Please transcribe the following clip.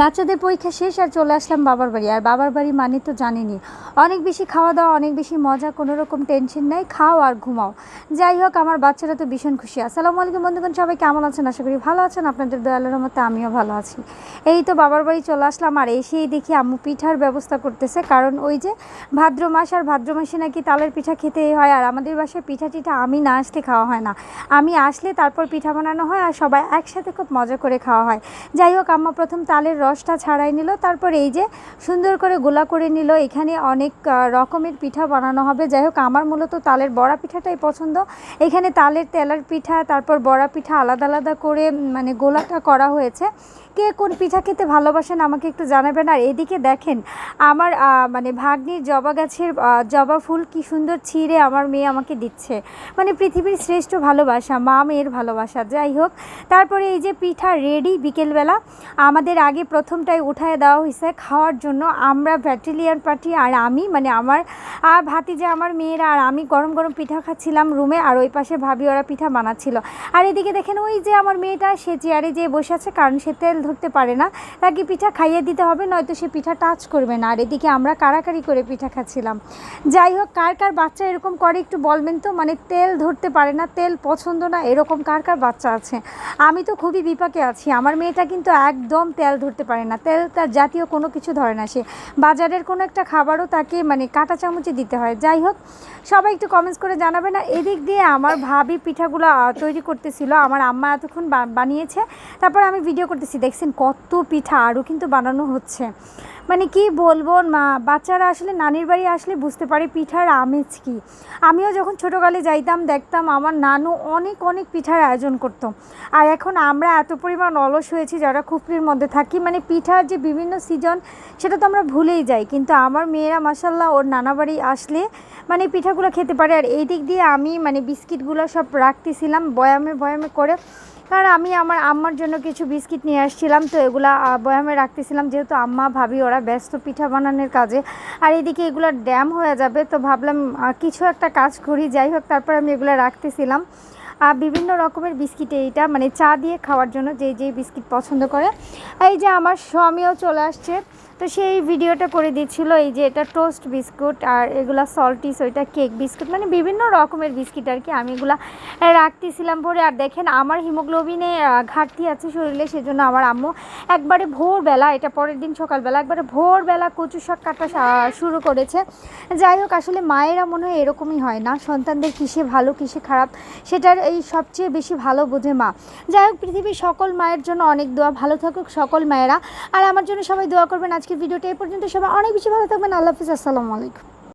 বাচ্চাদের পরীক্ষা শেষ আর চলে আসলাম বাবার বাড়ি। আর বাবার বাড়ি মানে তো জানিনি অনেক বেশি খাওয়া দাওয়া অনেক বেশি মজা, কোনো রকম টেনশন নেই, খাও আর ঘুমাও। যাই হোক, আমার বাচ্চারা তো ভীষণ খুশি। আসসালামু আলাইকুম বন্ধুগণ, সবাই কেমন আছেন? আশা করি ভালো আছেন। আপনাদের দয়ালের মতো আমিও ভালো আছি। এই তো বাবার বাড়ি চলে আসলাম, আর এসেই দেখি আম্মু পিঠার ব্যবস্থা করতেছে। কারণ ওই যে ভাদ্র মাস আর ভাদ্র মাসে নাকি তালের পিঠা খেতে হয়, আর আমাদের বাসায় পিঠা টিঠা আমি না আসতে খাওয়া হয় না। আমি আসলে তারপর পিঠা বানানো হয়, আর সবাই একসাথে খুব মজা করে খাওয়া হয়। যাই হোক, আম্মা প্রথম তালের রসটা ছাড়াই নিল। তারপর এই যে সুন্দর করে গোলা করে নিল। এখানে অনেক রকমের পিঠা বানানো হবে। যাই হোক, আমার মূলত তালের বড়া পিঠাটাই পছন্দ। এখানে তালের তেলার পিঠা, তারপর বড়া পিঠা আলাদা আলাদা করে মানে গোলাটা করা হয়েছে। কে কোন পিঠা খেতে ভালোবাসেন আমাকে একটু জানাবেন। আর এদিকে দেখেন, আমার মানে ভাগ্নির জবা গাছের জবা ফুল কি সুন্দর ছিঁড়ে আমার মেয়ে আমাকে দিচ্ছে। মানে পৃথিবীর শ্রেষ্ঠ ভালোবাসা, মা মেয়ের ভালোবাসা। যাই হোক, তারপরে এই যে পিঠা রেডি বিকেলবেলা। আমাদের আগে প্রথমটাই উঠায় দেওয়া হয়েছে খাওয়ার জন্য। আমরা ব্যাটালিয়ান পার্টি আর আমি মানে আমার আহ, ভাতিজা আমার মেয়েরা আর আমি গরম গরম পিঠা খাচ্ছিলাম রুমে আর ওই পাশে ভাবি ওরা পিঠা বানাচ্ছিল। আর এদিকে দেখেন ওই যে আমার মেয়েটা সে চেয়ারে যেয়ে বসে আছে কারণ সে তেল ধরতে পারে না। তাকে পিঠা খাইয়ে দিতে হবে নয়তো সে পিঠা টাচ করবে না। আর এদিকে আমরা কারাকারি করে পিঠা খাচ্ছিলাম। যাই হোক কার কার বাচ্চা এরকম করে একটু বলবেন তো? মানে তেল ধরতে পারে না তেল পছন্দ না এরকম কার কার বাচ্চা আছে? আমি তো খুবই বিপাকে আছি। আমার মেয়েটা কিন্তু একদম তেল ধরতে পারে না। তেল তার জাতীয় কোনো কিছু ধরে না সে। বাজারের কোনো একটা খাবারও তাকে মানে কাঁটা চামচে দিতে হয়। যাই হোক, সবাই একটু কমেন্টস করে জানাবেন আর এদিক দিয়ে আমার ভাবি পিঠাগুলো তৈরি করতেছিল। আমার আম্মা এতক্ষণ বানিয়েছে। তারপর আমি ভিডিও করতেছি। দেখছেন কত পিঠা আরও কিন্তু বানানো হচ্ছে। মানে কি বলব মা, বাচ্চারা আসলে নানির বাড়ি আসলে বুঝতে পারে পিঠার আমেজ কি। আমিও যখন ছোটোকালে যাইতাম, দেখতাম আমার নানু অনেক অনেক পিঠার আয়োজন করতো। আর এখন আমরা এত পরিমাণ অলস হয়েছি, যারা খুপড়ির মধ্যে থাকি মানে পিঠার যে বিভিন্ন সিজন সেটা তো আমরা ভুলেই যাই। কিন্তু আমার মেয়েরা মাসাল্লাহ ওর নানা বাড়ি আসলে মানে পিঠাগুলো খেতে পারে। আর এই দিক দিয়ে আমি মানে বিস্কিটগুলো সব রাখতেছিলাম, বয়ামে বয়ামে করে। কারণ আমি আমার আম্মার জন্য কিছু বিস্কিট নিয়ে আসছিলাম। তো এগুলা বয়ামে রাখতেছিলাম। যেহেতু আম্মা, ভাবি, ওরা ব্যস্ত পিঠা বানানোর কাজে। আর এদিকে এগুলো ড্যাম হয়ে যাবে। তো ভাবলাম কিছু একটা কাজ করি। যাই হোক, তারপর আমি এগুলো রাখতেছিলাম। বিভিন্ন রকমের বিস্কিট এইটা মানে চা দিয়ে খাওয়ার জন্য যে যে বিস্কিট পছন্দ করে। এই যে আমার স্বামীও চলে আসছে। তো সেই ভিডিওটা করে দিচ্ছিল এই যে এটা টোস্ট বিস্কুট আর এগুলা সল্টিস ওইটা কেক বিস্কুট মানে বিভিন্ন রকমের বিস্কিট আর কি আমি এগুলা রাখতেছিলাম পরে আর দেখেন আমার হিমোগ্লোবিনে ঘাটতি আছে শরীরে, সেজন্য আমার আম্মু একবারে ভোরবেলা, এটা পরের দিন সকালবেলা, একবারে ভোরবেলা কচু শাক কাটা শুরু করেছে। যাই হোক, আসলে মায়েরা মনে হয় এরকমই হয় না, সন্তানদের কিসে ভালো, কিসে খারাপ, সেটার এই সবচেয়ে বেশি ভালো বোঝে মা। যাই হোক, পৃথিবীর সকল মায়ের জন্য অনেক দোয়া, ভালো থাকুক সকল মায়েরা। আর আমার জন্য সবাই দোয়া করবেন আজকের ভিডিওটা এই পর্যন্ত। সবাই অনেক বেশি ভালো থাকবেন। আল্লাহ হাফিজ। আসসালামু আলাইকুম।